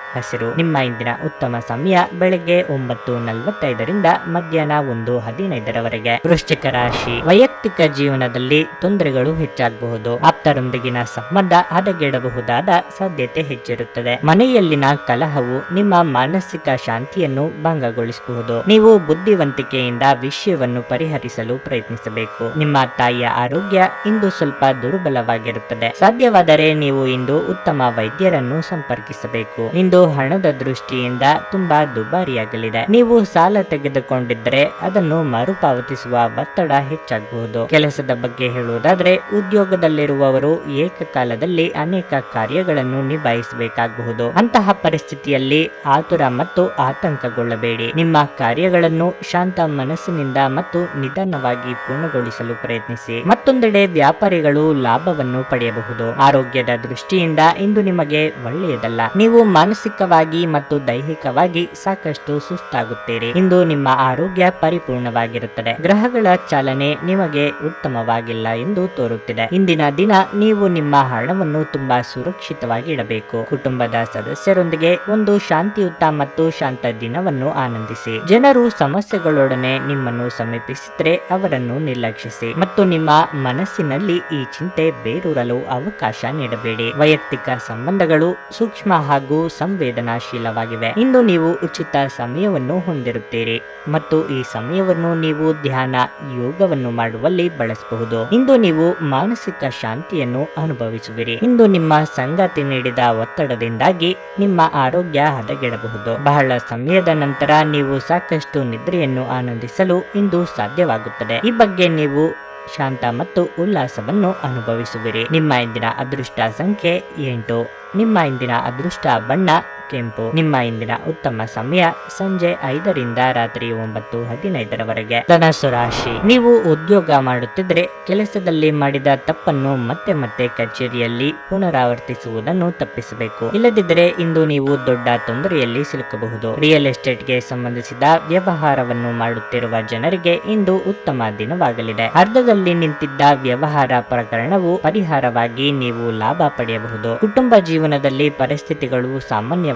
ಹಸಿರು. ನಿಮ್ಮ ಇಂದಿನ ಉತ್ತಮ ಸಮಯ ಬೆಳಗ್ಗೆ ಒಂಬತ್ತು ನಲವತ್ತೈದರಿಂದ ಮಧ್ಯಾಹ್ನ ಒಂದು ಹದಿನೈದರವರೆಗೆ. ವೃಶ್ಚಿಕ ರಾಶಿ. ವೈಯಕ್ತಿಕ ಜೀವನದಲ್ಲಿ ತೊಂದರೆಗಳು ಹೆಚ್ಚಾಗಬಹುದು. ಆಪ್ತರೊಂದಿಗಿನ ಸಂಬಂಧ ಹದಗೆಡಬಹುದಾದ ಸಾಧ್ಯತೆ ಹೆಚ್ಚಿರುತ್ತದೆ. ಮನೆಯಲ್ಲಿನ ಕಲಹವು ನಿಮ್ಮ ಮಾನಸಿಕ ಶಾಂತಿಯನ್ನು ಭಂಗಗೊಳಿಸಬಹುದು. ನೀವು ಬುದ್ಧಿವಂತಿಕೆಯಿಂದ ವಿಷಯವನ್ನು ಪರಿಹರಿಸಲು ಪ್ರಯತ್ನಿಸಬೇಕು. ನಿಮ್ಮ ತಾಯಿಯ ಆರೋಗ್ಯ ಇಂದು ಸ್ವಲ್ಪ ದುರ್ಬಲವಾಗಿರುತ್ತದೆ. ಸಾಧ್ಯವಾದರೆ ನೀವು ಇಂದು ಉತ್ತಮ ವೈದ್ಯರನ್ನು ಸಂಪರ್ಕಿಸಬೇಕು. ಇಂದು ಹಣದ ದೃಷ್ಟಿಯಿಂದ ತುಂಬಾ ದುಬಾರಿಯಾಗಲಿದೆ. ನೀವು ಸಾಲ ತೆಗೆದುಕೊಂಡಿದ್ರೆ ಅದನ್ನು ಮರುಪಾವತಿಸುವ ಒತ್ತಡ ಹೆಚ್ಚಾಗಬಹುದು. ಕೆಲಸದ ಬಗ್ಗೆ ಹೇಳುವುದಾದ್ರೆ, ಉದ್ಯೋಗದಲ್ಲಿರುವವರು ಏಕಕಾಲದಲ್ಲಿ ಅನೇಕ ಕಾರ್ಯಗಳನ್ನು ನಿಭಾಯಿಸಬೇಕಾಗಬಹುದು. ಅಂತಹ ಪರಿಸ್ಥಿತಿಯಲ್ಲಿ ಆತುರ ಮತ್ತು ಆತಂಕಗೊಳ್ಳಬೇಡಿ. ನಿಮ್ಮ ಕಾರ್ಯಗಳನ್ನು ಶಾಂತ ಮನಸ್ಸಿನಿಂದ ಮತ್ತು ನಿಧಾನವಾಗಿ ಪೂರ್ಣಗೊಳಿಸಲು ಪ್ರಯತ್ನಿಸಿ. ಮತ್ತೊಂದೆಡೆ ವ್ಯಾಪಾರಿಗಳು ಲಾಭವನ್ನು ಪಡೆಯಬಹುದು. ಆರೋಗ್ಯದ ದೃಷ್ಟಿಯಿಂದ ಇಂದು ನಿಮಗೆ ಒಳ್ಳೆಯದಲ್ಲ. ನೀವು ಮಾನಸಿಕವಾಗಿ ಮತ್ತು ದೈಹಿಕವಾಗಿ ಸಾಕಷ್ಟು ಸುಸ್ತಾಗುತ್ತೀರಿ. ಇಂದು ನಿಮ್ಮ ಆರೋಗ್ಯ ಪರಿಪೂರ್ಣವಾಗಿರುತ್ತದೆ. ಗ್ರಹಗಳ ಚಾಲನೆ ನಿಮಗೆ ಉತ್ತಮವಾಗಿಲ್ಲ ಎಂದು ತೋರುತ್ತಿದೆ. ಇಂದಿನ ದಿನ ನೀವು ನಿಮ್ಮ ಹಣವನ್ನು ತುಂಬಾ ಸುರಕ್ಷಿತವಾಗಿ ಇಡಬೇಕು ಕುಟುಂಬದ ಸದಸ್ಯರೊಂದಿಗೆ ಒಂದು ಶಾಂತಿಯುತ ಮತ್ತು ಶಾಂತ ದಿನವನ್ನು ಆನಂದಿಸಿ. ಜನರು ಸಮಸ್ಯೆಗಳೊಡನೆ ನಿಮ್ಮನ್ನು ಸಮೀಪಿಸಿದ್ರೆ ಅವರನ್ನು ನಿರ್ಲಕ್ಷಿಸಿ. ಮತ್ತು ನಿಮ್ಮ ಮನಸ್ಸಿನಲ್ಲಿ ಈ ಚಿಂತೆ ಬೇರೂರಲು ಅವಕಾಶ ನೀಡಬೇಡಿ. ವೈಯಕ್ತಿಕ ಸಂಬಂಧಗಳು ಸೂಕ್ಷ್ಮ ಹಾಗೂ ಸಂವೇದನಾಶೀಲವಾಗಿವೆ ಇಂದು ನೀವು ಉಚಿತ ಸಮಯವನ್ನು ಹೊಂದಿರುತ್ತೀರಿ. ಮತ್ತು ಈ ಸಮಯವನ್ನು ನೀವು ಧ್ಯಾನ, ಯೋಗವನ್ನು ಮಾಡುವಲ್ಲಿ ಬಳಸಬಹುದು. ಇಂದು ನೀವು ಮಾನಸಿಕ ಶಾಂತಿಯನ್ನು ಅನುಭವಿಸುವಿರಿ. ಇಂದು ನಿಮ್ಮ ಸಂಗಾತಿ ನೀಡಿದ ಒತ್ತಡದಿಂದಾಗಿ ನಿಮ್ಮ ಆರೋಗ್ಯ ಹದಗೆಡಬಹುದು. ಬಹಳ ಸಮಯದ ನಂತರ ನೀವು ಸಾಕಷ್ಟು ನಿದ್ರೆಯನ್ನು ಆನಂದಿಸಲು ಇಂದು ಸಾಧ್ಯವಾಗುತ್ತದೆ. ಈ ಬಗ್ಗೆ ನೀವು ಶಾಂತ ಮತ್ತು ಉಲ್ಲಾಸವನ್ನು ಅನುಭವಿಸುವಿರಿ. ನಿಮ್ಮ ಇಂದಿನ ಅದೃಷ್ಟ ಸಂಖ್ಯೆ ಎಂಟು. ನಿಮ್ಮ ಇಂದಿನ ಅದೃಷ್ಟ ಬಣ್ಣ ಕೆಂಪು. ನಿಮ್ಮ ಇಂದಿನ ಉತ್ತಮ ಸಮಯ ಸಂಜೆ ಐದರಿಂದ ರಾತ್ರಿ ಒಂಬತ್ತು ಹದಿನೈದರವರೆಗೆ. ಧನಸ್ಸು ರಾಶಿ. ನೀವು ಉದ್ಯೋಗ ಮಾಡುತ್ತಿದ್ರೆ ಕೆಲಸದಲ್ಲಿ ಮಾಡಿದ ತಪ್ಪನ್ನು ಮತ್ತೆ ಮತ್ತೆ ಕಚೇರಿಯಲ್ಲಿ ಪುನರಾವರ್ತಿಸುವುದನ್ನು ತಪ್ಪಿಸಬೇಕು. ಇಲ್ಲದಿದ್ದರೆ ಇಂದು ನೀವು ದೊಡ್ಡ ತೊಂದರೆಯಲ್ಲಿ ಸಿಲುಕಬಹುದು. ರಿಯಲ್ ಎಸ್ಟೇಟ್ಗೆ ಸಂಬಂಧಿಸಿದ ವ್ಯವಹಾರವನ್ನು ಮಾಡುತ್ತಿರುವ ಜನರಿಗೆ ಇಂದು ಉತ್ತಮ ದಿನವಾಗಲಿದೆ. ಅರ್ಧದಲ್ಲಿ ನಿಂತಿದ್ದ ವ್ಯವಹಾರ ಪ್ರಕರಣವು ಪರಿಹಾರವಾಗಿ ನೀವು ಲಾಭ ಪಡೆಯಬಹುದು. ಕುಟುಂಬ ಜೀವನದಲ್ಲಿ ಪರಿಸ್ಥಿತಿಗಳು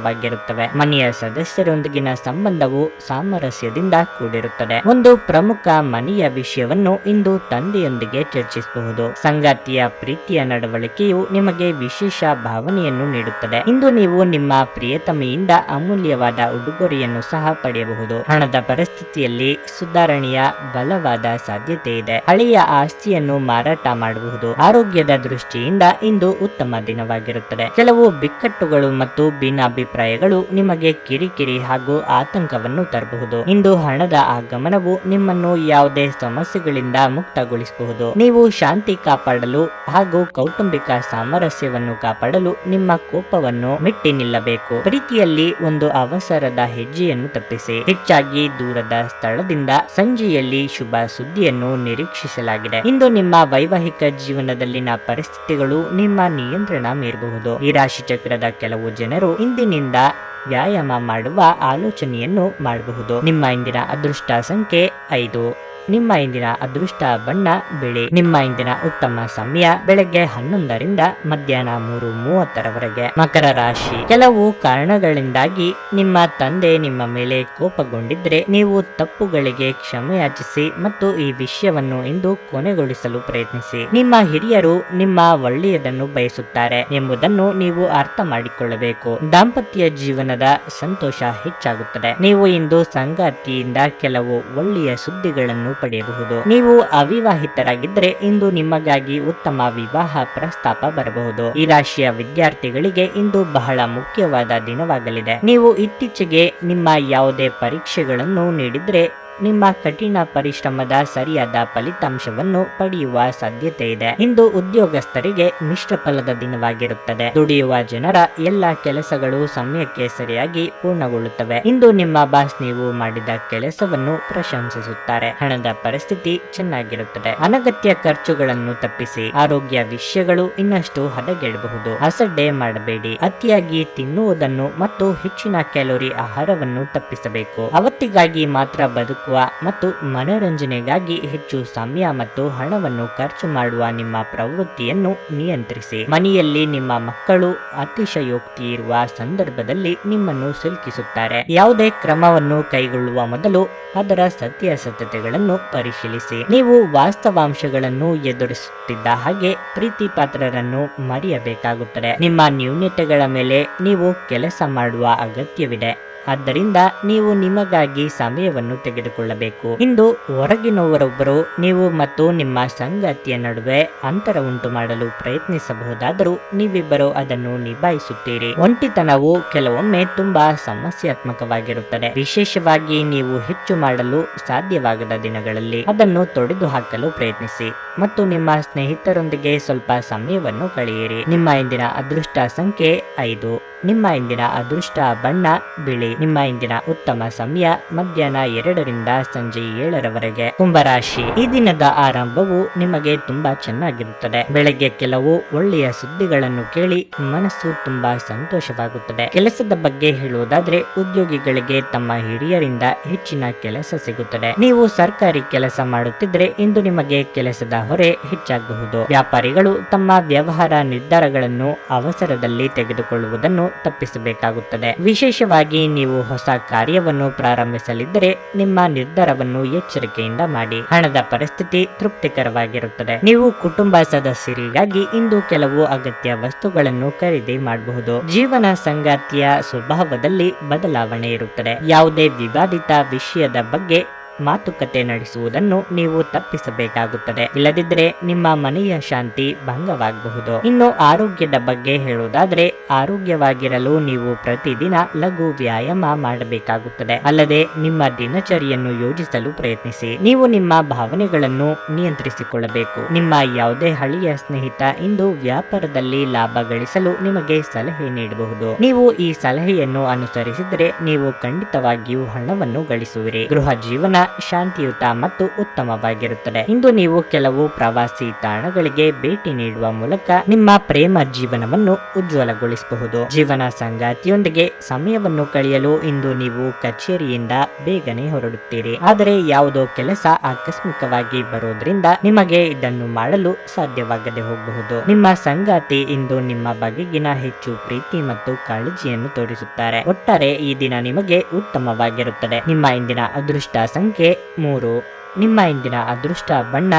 ಸಾಮಾನ್ಯವಾಗಿರುತ್ತವೆ ಮನೆಯ ಸದಸ್ಯರೊಂದಿಗಿನ ಸಂಬಂಧವು ಸಾಮರಸ್ಯದಿಂದ ಕೂಡಿರುತ್ತದೆ. ಒಂದು ಪ್ರಮುಖ ಮನೆಯ ವಿಷಯವನ್ನು ಇಂದು ತಂದೆಯೊಂದಿಗೆ ಚರ್ಚಿಸಬಹುದು. ಸಂಗಾತಿಯ ಪ್ರೀತಿಯ ನಡವಳಿಕೆಯು ನಿಮಗೆ ವಿಶೇಷ ಭಾವನೆಯನ್ನು ನೀಡುತ್ತದೆ. ಇಂದು ನೀವು ನಿಮ್ಮ ಪ್ರಿಯತಮೆಯಿಂದ ಅಮೂಲ್ಯವಾದ ಉಡುಗೊರೆಯನ್ನು ಸಹ ಪಡೆಯಬಹುದು. ಹಣದ ಪರಿಸ್ಥಿತಿಯಲ್ಲಿ ಸುಧಾರಣೆಯ ಬಲವಾದ ಸಾಧ್ಯತೆ ಇದೆ. ಹಳೆಯ ಆಸ್ತಿಯನ್ನು ಮಾರಾಟ ಮಾಡಬಹುದು. ಆರೋಗ್ಯದ ದೃಷ್ಟಿಯಿಂದ ಇಂದು ಉತ್ತಮ ದಿನವಾಗಿರುತ್ತದೆ. ಕೆಲವು ಬಿಕ್ಕಟ್ಟುಗಳು ಮತ್ತು ಭಿನ್ನಾಭಿಪ್ರಾಯಗಳು ನಿಮಗೆ ಕಿರಿಕಿರಿ ಹಾಗೂ ಆತಂಕವನ್ನು ತರಬಹುದು. ಇಂದು ಹಣದ ಆಗಮನವು ನಿಮ್ಮನ್ನು ಯಾವುದೇ ಸಮಸ್ಯೆಗಳಿಂದ ಮುಕ್ತಗೊಳಿಸಬಹುದು. ನೀವು ಶಾಂತಿ ಕಾಪಾಡಲು ಹಾಗೂ ಕೌಟುಂಬಿಕ ಸಾಮರಸ್ಯವನ್ನು ಕಾಪಾಡಲು ನಿಮ್ಮ ಕೋಪವನ್ನು ಮೆಟ್ಟಿ ನಿಲ್ಲಬೇಕು. ಪ್ರೀತಿಯಲ್ಲಿ ಒಂದು ಅವಸರದ ಹೆಜ್ಜೆಯನ್ನು ತಪ್ಪಿಸಿ. ಹೆಚ್ಚಾಗಿ ದೂರದ ಸ್ಥಳದಿಂದ ಸಂಜೆಯಲ್ಲಿ ಶುಭ ಸುದ್ದಿಯನ್ನು ನಿರೀಕ್ಷಿಸಲಾಗಿದೆ. ಇಂದು ನಿಮ್ಮ ವೈವಾಹಿಕ ಜೀವನದಲ್ಲಿನ ಪರಿಸ್ಥಿತಿಗಳು ನಿಮ್ಮ ನಿಯಂತ್ರಣ ಮೀರಬಹುದು. ಈ ರಾಶಿ ಚಕ್ರದ ಕೆಲವು ಜನರು ಇಂದಿನಿಂದ ವ್ಯಾಯಾಮ ಮಾಡುವ ಆಲೋಚನೆಯನ್ನು ಮಾಡಬಹುದು. ನಿಮ್ಮ ಇಂದಿನ ಅದೃಷ್ಟ ಸಂಖ್ಯೆ ಐದು. ನಿಮ್ಮ ಇಂದಿನ ಅದೃಷ್ಟ ಬಣ್ಣ ಬಿಳಿ. ನಿಮ್ಮ ಇಂದಿನ ಉತ್ತಮ ಸಮಯ ಬೆಳಗ್ಗೆ ಹನ್ನೊಂದರಿಂದ ಮಧ್ಯಾಹ್ನ ಮೂರು ಮೂವತ್ತರವರೆಗೆ. ಮಕರ ರಾಶಿ. ಕೆಲವು ಕಾರಣಗಳಿಂದಾಗಿ ನಿಮ್ಮ ತಂದೆ ನಿಮ್ಮ ಮೇಲೆ ಕೋಪಗೊಂಡಿದ್ರೆ ನೀವು ತಪ್ಪುಗಳಿಗೆ ಕ್ಷಮೆಯಾಚಿಸಿ ಮತ್ತು ಈ ವಿಷಯವನ್ನು ಇಂದು ಕೊನೆಗೊಳಿಸಲು ಪ್ರಯತ್ನಿಸಿ. ನಿಮ್ಮ ಹಿರಿಯರು ನಿಮ್ಮ ಒಳ್ಳೆಯದನ್ನು ಬಯಸುತ್ತಾರೆ ಎಂಬುದನ್ನು ನೀವು ಅರ್ಥ ಮಾಡಿಕೊಳ್ಳಬೇಕು. ದಾಂಪತ್ಯ ಜೀವನದ ಸಂತೋಷ ಹೆಚ್ಚಾಗುತ್ತದೆ. ನೀವು ಇಂದು ಸಂಗಾತಿಯಿಂದ ಕೆಲವು ಒಳ್ಳೆಯ ಸುದ್ದಿಗಳನ್ನು ಪಡೆಯಬಹುದು. ನೀವು ಅವಿವಾಹಿತರಾಗಿದ್ದರೆ ಇಂದು ನಿಮಗಾಗಿ ಉತ್ತಮ ವಿವಾಹ ಪ್ರಸ್ತಾಪ ಬರಬಹುದು. ಈ ರಾಶಿಯ ವಿದ್ಯಾರ್ಥಿಗಳಿಗೆ ಇಂದು ಬಹಳ ಮುಖ್ಯವಾದ ದಿನವಾಗಲಿದೆ. ನೀವು ಇತ್ತೀಚೆಗೆ ನಿಮ್ಮ ಯಾವುದೇ ಪರೀಕ್ಷೆಗಳನ್ನು ನೀಡಿದ್ರೆ ನಿಮ್ಮ ಕಠಿಣ ಪರಿಶ್ರಮದ ಸರಿಯಾದ ಫಲಿತಾಂಶವನ್ನು ಪಡೆಯುವ ಸಾಧ್ಯತೆ ಇದೆ. ಇಂದು ಉದ್ಯೋಗಸ್ಥರಿಗೆ ಮಿಶ್ರ ಫಲದ ದಿನವಾಗಿರುತ್ತದೆ. ದುಡಿಯುವ ಜನರ ಎಲ್ಲ ಕೆಲಸಗಳು ಸಮಯಕ್ಕೆ ಸರಿಯಾಗಿ ಪೂರ್ಣಗೊಳ್ಳುತ್ತವೆ. ಇಂದು ನಿಮ್ಮ ಬಾಸ್ ನೀವು ಮಾಡಿದ ಕೆಲಸವನ್ನು ಪ್ರಶಂಸಿಸುತ್ತಾರೆ. ಹಣದ ಪರಿಸ್ಥಿತಿ ಚೆನ್ನಾಗಿರುತ್ತದೆ. ಅನಗತ್ಯ ಖರ್ಚುಗಳನ್ನು ತಪ್ಪಿಸಿ. ಆರೋಗ್ಯ ವಿಷಯಗಳು ಇನ್ನಷ್ಟು ಹದಗೆಡಬಹುದು. ಅಸಡ್ಡೆ ಮಾಡಬೇಡಿ. ಅತಿಯಾಗಿ ತಿನ್ನುವುದನ್ನು ಮತ್ತು ಹೆಚ್ಚಿನ ಕ್ಯಾಲೋರಿ ಆಹಾರವನ್ನು ತಪ್ಪಿಸಬೇಕು. ಅವತ್ತಿಗಾಗಿ ಮಾತ್ರ ಬದುಕುವ ಮತ್ತು ಮನೋರಂಜನೆಗಾಗಿ ಹೆಚ್ಚು ಸಮಯ ಮತ್ತು ಹಣವನ್ನು ಖರ್ಚು ಮಾಡುವ ನಿಮ್ಮ ಪ್ರವೃತ್ತಿಯನ್ನು ನಿಯಂತ್ರಿಸಿ. ಮನೆಯಲ್ಲಿ ನಿಮ್ಮ ಮಕ್ಕಳು ಅತಿಶಯೋಕ್ತಿ ಇರುವ ಸಂದರ್ಭದಲ್ಲಿ ನಿಮ್ಮನ್ನು ಸಿಲುಕಿಸುತ್ತಾರೆ. ಯಾವುದೇ ಕ್ರಮವನ್ನು ಕೈಗೊಳ್ಳುವ ಮೊದಲು ಅದರ ಸತ್ಯಾಸತ್ಯತೆಗಳನ್ನು ಪರಿಶೀಲಿಸಿ. ನೀವು ವಾಸ್ತವಾಂಶಗಳನ್ನು ಎದುರಿಸುತ್ತಿದ್ದ ಹಾಗೆ ಪ್ರೀತಿ ಪಾತ್ರರನ್ನು ಮರೆಯಬೇಕಾಗುತ್ತದೆ. ನಿಮ್ಮ ನ್ಯೂನ್ಯತೆಗಳ ಮೇಲೆ ನೀವು ಕೆಲಸ ಮಾಡುವ ಅಗತ್ಯವಿದೆ. ಆದ್ದರಿಂದ ನೀವು ನಿಮಗಾಗಿ ಸಮಯವನ್ನು ತೆಗೆದುಕೊಳ್ಳಬೇಕು. ಇಂದು ಹೊರಗಿನವರೊಬ್ಬರು ನೀವು ಮತ್ತು ನಿಮ್ಮ ಸಂಗಾತಿಯ ನಡುವೆ ಅಂತರ ಉಂಟು ಮಾಡಲು ಪ್ರಯತ್ನಿಸಬಹುದಾದರೂ ನೀವಿಬ್ಬರು ಅದನ್ನು ನಿಭಾಯಿಸುತ್ತೀರಿ. ಒಂಟಿತನವು ಕೆಲವೊಮ್ಮೆ ತುಂಬಾ ಸಮಸ್ಯಾತ್ಮಕವಾಗಿರುತ್ತದೆ. ವಿಶೇಷವಾಗಿ ನೀವು ಹೆಚ್ಚು ಮಾಡಲು ಸಾಧ್ಯವಾಗದ ದಿನಗಳಲ್ಲಿ ಅದನ್ನು ತೊಡೆದು ಹಾಕಲು ಪ್ರಯತ್ನಿಸಿ ಮತ್ತು ನಿಮ್ಮ ಸ್ನೇಹಿತರೊಂದಿಗೆ ಸ್ವಲ್ಪ ಸಮಯವನ್ನು ಕಳೆಯಿರಿ. ನಿಮ್ಮ ಇಂದಿನ ಅದೃಷ್ಟ ಸಂಖ್ಯೆ ಐದು. ನಿಮ್ಮ ಇಂದಿನ ಅದೃಷ್ಟ ಬಣ್ಣ, ಬಿಳಿ. ನಿಮ್ಮ ಇಂದಿನ ಉತ್ತಮ ಸಮಯ, ಮಧ್ಯಾಹ್ನ ಎರಡರಿಂದ ಸಂಜೆ ಏಳರವರೆಗೆ. ಕುಂಭರಾಶಿ. ಈ ದಿನದ ಆರಂಭವು ನಿಮಗೆ ತುಂಬಾ ಚೆನ್ನಾಗಿರುತ್ತದೆ. ಬೆಳಗ್ಗೆ ಕೆಲವು ಒಳ್ಳೆಯ ಸುದ್ದಿಗಳನ್ನು ಕೇಳಿ ಮನಸ್ಸು ತುಂಬಾ ಸಂತೋಷವಾಗುತ್ತದೆ. ಕೆಲಸದ ಬಗ್ಗೆ ಹೇಳುವುದಾದ್ರೆ, ಉದ್ಯೋಗಿಗಳಿಗೆ ತಮ್ಮ ಹಿರಿಯರಿಂದ ಹೆಚ್ಚಿನ ಕೆಲಸ ಸಿಗುತ್ತದೆ. ನೀವು ಸರ್ಕಾರಿ ಕೆಲಸ ಮಾಡುತ್ತಿದ್ರೆ ಇಂದು ನಿಮಗೆ ಕೆಲಸದ ಹೊರೆ ಹೆಚ್ಚಾಗಬಹುದು. ವ್ಯಾಪಾರಿಗಳು ತಮ್ಮ ವ್ಯವಹಾರ ನಿರ್ಧಾರಗಳನ್ನು ಅವಸರದಲ್ಲಿ ತೆಗೆದುಕೊಳ್ಳುವುದನ್ನು ತಪ್ಪಿಸಬೇಕಾಗುತ್ತದೆ. ವಿಶೇಷವಾಗಿ ನೀವು ಹೊಸ ಕಾರ್ಯವನ್ನು ಪ್ರಾರಂಭಿಸಲಿದ್ದರೆ ನಿಮ್ಮ ನಿರ್ಧಾರವನ್ನು ಎಚ್ಚರಿಕೆಯಿಂದ ಮಾಡಿ. ಹಣದ ಪರಿಸ್ಥಿತಿ ತೃಪ್ತಿಕರವಾಗಿರುತ್ತದೆ. ನೀವು ಕುಟುಂಬ ಸದಸ್ಯರಿಗಾಗಿ ಇಂದು ಕೆಲವು ಅಗತ್ಯ ವಸ್ತುಗಳನ್ನು ಖರೀದಿ ಮಾಡಬಹುದು. ಜೀವನ ಸಂಗಾತಿಯ ಸ್ವಭಾವದಲ್ಲಿ ಬದಲಾವಣೆ ಇರುತ್ತದೆ. ಯಾವುದೇ ವಿವಾದಿತ ವಿಷಯದ ಬಗ್ಗೆ ಮಾತುಕತೆ ನಡೆಸುವುದನ್ನು ನೀವು ತಪ್ಪಿಸಬೇಕಾಗುತ್ತದೆ. ಇಲ್ಲದಿದ್ದರೆ ನಿಮ್ಮ ಮನೆಯ ಶಾಂತಿ ಭಂಗವಾಗಬಹುದು. ಇನ್ನು ಆರೋಗ್ಯದ ಬಗ್ಗೆ ಹೇಳುವುದಾದ್ರೆ, ಆರೋಗ್ಯವಾಗಿರಲು ನೀವು ಪ್ರತಿದಿನ ಲಘು ವ್ಯಾಯಾಮ ಮಾಡಬೇಕಾಗುತ್ತದೆ. ಅಲ್ಲದೆ ನಿಮ್ಮ ದಿನಚರಿಯನ್ನು ಯೋಜಿಸಲು ಪ್ರಯತ್ನಿಸಿ. ನೀವು ನಿಮ್ಮ ಭಾವನೆಗಳನ್ನು ನಿಯಂತ್ರಿಸಿಕೊಳ್ಳಬೇಕು. ನಿಮ್ಮ ಯಾವುದೇ ಹಳಿಯ ಸ್ನೇಹಿತ ಇಂದು ವ್ಯಾಪಾರದಲ್ಲಿ ಲಾಭ ಗಳಿಸಲು ನಿಮಗೆ ಸಲಹೆ ನೀಡಬಹುದು. ನೀವು ಈ ಸಲಹೆಯನ್ನು ಅನುಸರಿಸಿದರೆ ನೀವು ಖಂಡಿತವಾಗಿಯೂ ಹಣವನ್ನು ಗಳಿಸುವಿರಿ. ಗೃಹ ಜೀವನ ಶಾಂತಿಯುತ ಮತ್ತು ಉತ್ತಮವಾಗಿರುತ್ತದೆ. ಇಂದು ನೀವು ಕೆಲವು ಪ್ರವಾಸಿ ತಾಣಗಳಿಗೆ ಭೇಟಿ ನೀಡುವ ಮೂಲಕ ನಿಮ್ಮ ಪ್ರೇಮ ಜೀವನವನ್ನು ಉಜ್ವಲಗೊಳಿಸಬಹುದು. ಜೀವನ ಸಂಗಾತಿಯೊಂದಿಗೆ ಸಮಯವನ್ನು ಕಳೆಯಲು ಇಂದು ನೀವು ಕಚೇರಿಯಿಂದ ಬೇಗನೆ ಹೊರಡುತ್ತೀರಿ. ಆದರೆ ಯಾವುದೋ ಕೆಲಸ ಆಕಸ್ಮಿಕವಾಗಿ ಬರೋದ್ರಿಂದ ನಿಮಗೆ ಇದನ್ನು ಮಾಡಲು ಸಾಧ್ಯವಾಗದೆ ಹೋಗಬಹುದು. ನಿಮ್ಮ ಸಂಗಾತಿ ಇಂದು ನಿಮ್ಮ ಬಗೆಗಿನ ಹೆಚ್ಚು ಪ್ರೀತಿ ಮತ್ತು ಕಾಳಜಿಯನ್ನು ತೋರಿಸುತ್ತಾರೆ. ಒಟ್ಟಾರೆ ಈ ದಿನ ನಿಮಗೆ ಉತ್ತಮವಾಗಿರುತ್ತದೆ. ನಿಮ್ಮ ಇಂದಿನ ಅದೃಷ್ಟ ಮೂರು. ನಿಮ್ಮ ಇಂದಿನ ಅದೃಷ್ಟ ಬಣ್ಣ.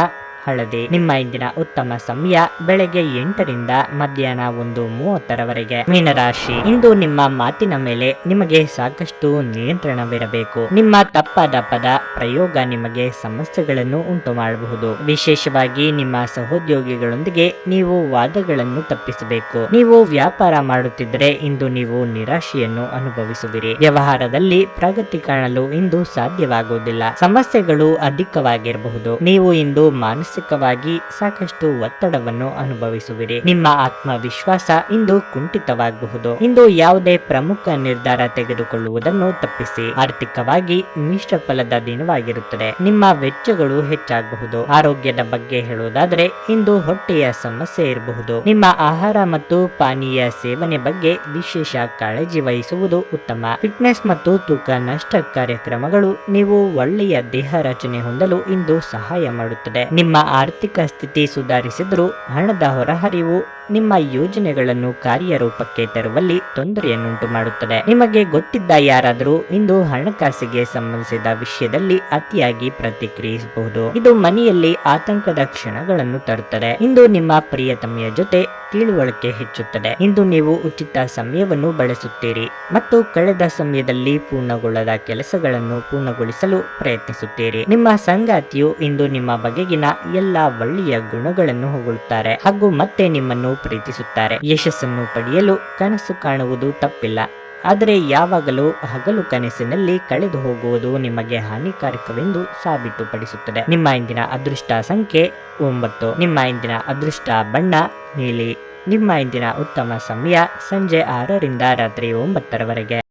ಹಳದಿ. ನಿಮ್ಮ ಇಂದಿನ ಉತ್ತಮ ಸಮಯ ಬೆಳಗ್ಗೆ ಎಂಟರಿಂದ ಮಧ್ಯಾಹ್ನ ಒಂದು ಮೂವತ್ತರವರೆಗೆ. ಮೀನರಾಶಿ. ಇಂದು ನಿಮ್ಮ ಮಾತಿನ ಮೇಲೆ ನಿಮಗೆ ಸಾಕಷ್ಟು ನಿಯಂತ್ರಣವಿರಬೇಕು. ನಿಮ್ಮ ತಪ್ಪಾದ ಪದ ಪ್ರಯೋಗ ನಿಮಗೆ ಸಮಸ್ಯೆಗಳನ್ನು ಉಂಟು ಮಾಡಬಹುದು ವಿಶೇಷವಾಗಿ ನಿಮ್ಮ ಸಹೋದ್ಯೋಗಿಗಳೊಂದಿಗೆ ನೀವು ವಾದಗಳನ್ನು ತಪ್ಪಿಸಬೇಕು. ನೀವು ವ್ಯಾಪಾರ ಮಾಡುತ್ತಿದ್ದರೆ ಇಂದು ನೀವು ನಿರಾಶೆಯನ್ನು ಅನುಭವಿಸುವಿರಿ. ವ್ಯವಹಾರದಲ್ಲಿ ಪ್ರಗತಿ ಕಾಣಲು ಇಂದು ಸಾಧ್ಯವಾಗುವುದಿಲ್ಲ. ಸಮಸ್ಯೆಗಳು ಅಧಿಕವಾಗಿರಬಹುದು. ನೀವು ಇಂದು ಮಾನಸಿಕವಾಗಿ ಸಾಕಷ್ಟು ಒತ್ತಡವನ್ನು ಅನುಭವಿಸುವಿರಿ. ನಿಮ್ಮ ಆತ್ಮವಿಶ್ವಾಸ ಇಂದು ಕುಂಠಿತವಾಗಬಹುದು. ಇಂದು ಯಾವುದೇ ಪ್ರಮುಖ ನಿರ್ಧಾರ ತೆಗೆದುಕೊಳ್ಳುವುದನ್ನು ತಪ್ಪಿಸಿ. ಆರ್ಥಿಕವಾಗಿ ಮಿಶ್ರ ಫಲದ ದಿನವಾಗಿರುತ್ತದೆ. ನಿಮ್ಮ ವೆಚ್ಚಗಳು ಹೆಚ್ಚಾಗಬಹುದು. ಆರೋಗ್ಯದ ಬಗ್ಗೆ ಹೇಳುವುದಾದರೆ ಇಂದು ಹೊಟ್ಟೆಯ ಸಮಸ್ಯೆ ಇರಬಹುದು. ನಿಮ್ಮ ಆಹಾರ ಮತ್ತು ಪಾನೀಯ ಸೇವನೆ ಬಗ್ಗೆ ವಿಶೇಷ ಕಾಳಜಿ ವಹಿಸುವುದು ಉತ್ತಮ. ಫಿಟ್ನೆಸ್ ಮತ್ತು ತೂಕ ನಷ್ಟ ಕಾರ್ಯಕ್ರಮಗಳು ನೀವು ಒಳ್ಳೆಯ ದೇಹ ರಚನೆ ಹೊಂದಲು ಇಂದು ಸಹಾಯ ಮಾಡುತ್ತದೆ. ನಿಮ್ಮ ಆರ್ಥಿಕ ಸ್ಥಿತಿ ಸುಧಾರಿಸಿದರೂ ಹಣದ ಹೊರಹರಿವು ನಿಮ್ಮ ಯೋಜನೆಗಳನ್ನು ಕಾರ್ಯರೂಪಕ್ಕೆ ತರುವಲ್ಲಿ ತೊಂದರೆಯನ್ನುಂಟು ಮಾಡುತ್ತದೆ ನಿಮಗೆ ಗೊತ್ತಿದ್ದ ಯಾರಾದರೂ ಇಂದು ಹಣಕಾಸಿಗೆ ಸಂಬಂಧಿಸಿದ ವಿಷಯದಲ್ಲಿ ಅತಿಯಾಗಿ ಪ್ರತಿಕ್ರಿಯಿಸಬಹುದು. ಇದು ಮನೆಯಲ್ಲಿ ಆತಂಕದ ಕ್ಷಣಗಳನ್ನು ತರುತ್ತದೆ. ಇಂದು ನಿಮ್ಮ ಪ್ರಿಯತಮೆಯ ಜೊತೆ ತಿಳುವಳಿಕೆ ಹೆಚ್ಚುತ್ತದೆ. ಇಂದು ನೀವು ಉಚಿತ ಸಮಯವನ್ನು ಬಳಸುತ್ತೀರಿ ಮತ್ತು ಕಳೆದ ಸಮಯದಲ್ಲಿ ಪೂರ್ಣಗೊಳ್ಳದ ಕೆಲಸಗಳನ್ನು ಪೂರ್ಣಗೊಳಿಸಲು ಪ್ರಯತ್ನಿಸುತ್ತೀರಿ. ನಿಮ್ಮ ಸಂಗಾತಿಯು ಇಂದು ನಿಮ್ಮ ಬಗೆಗಿನ ಎಲ್ಲಾ ಒಳ್ಳೆಯ ಗುಣಗಳನ್ನು ಹೊಗಳುತ್ತಾರೆ. ಹಾಗೂ ಮತ್ತೆ ನಿಮ್ಮನ್ನು ಪ್ರೀತಿಸುತ್ತಾರೆ. ಯಶಸ್ಸನ್ನು ಪಡೆಯಲು ಕನಸು ಕಾಣುವುದು ತಪ್ಪಿಲ್ಲ. ಆದರೆ ಯಾವಾಗಲೂ ಹಗಲು ಕನಸಿನಲ್ಲಿ ಕಳೆದು ಹೋಗುವುದು ನಿಮಗೆ ಹಾನಿಕಾರಕವೆಂದು ಸಾಬೀತುಪಡಿಸುತ್ತದೆ. ನಿಮ್ಮ ಇಂದಿನ ಅದೃಷ್ಟ ಸಂಖ್ಯೆ ಒಂಬತ್ತು. ನಿಮ್ಮ ಇಂದಿನ ಅದೃಷ್ಟ ಬಣ್ಣ ನೀಲಿ. ನಿಮ್ಮ ಇಂದಿನ ಉತ್ತಮ ಸಮಯ ಸಂಜೆ ಆರರಿಂದ ರಾತ್ರಿ ಒಂಬತ್ತರವರೆಗೆ.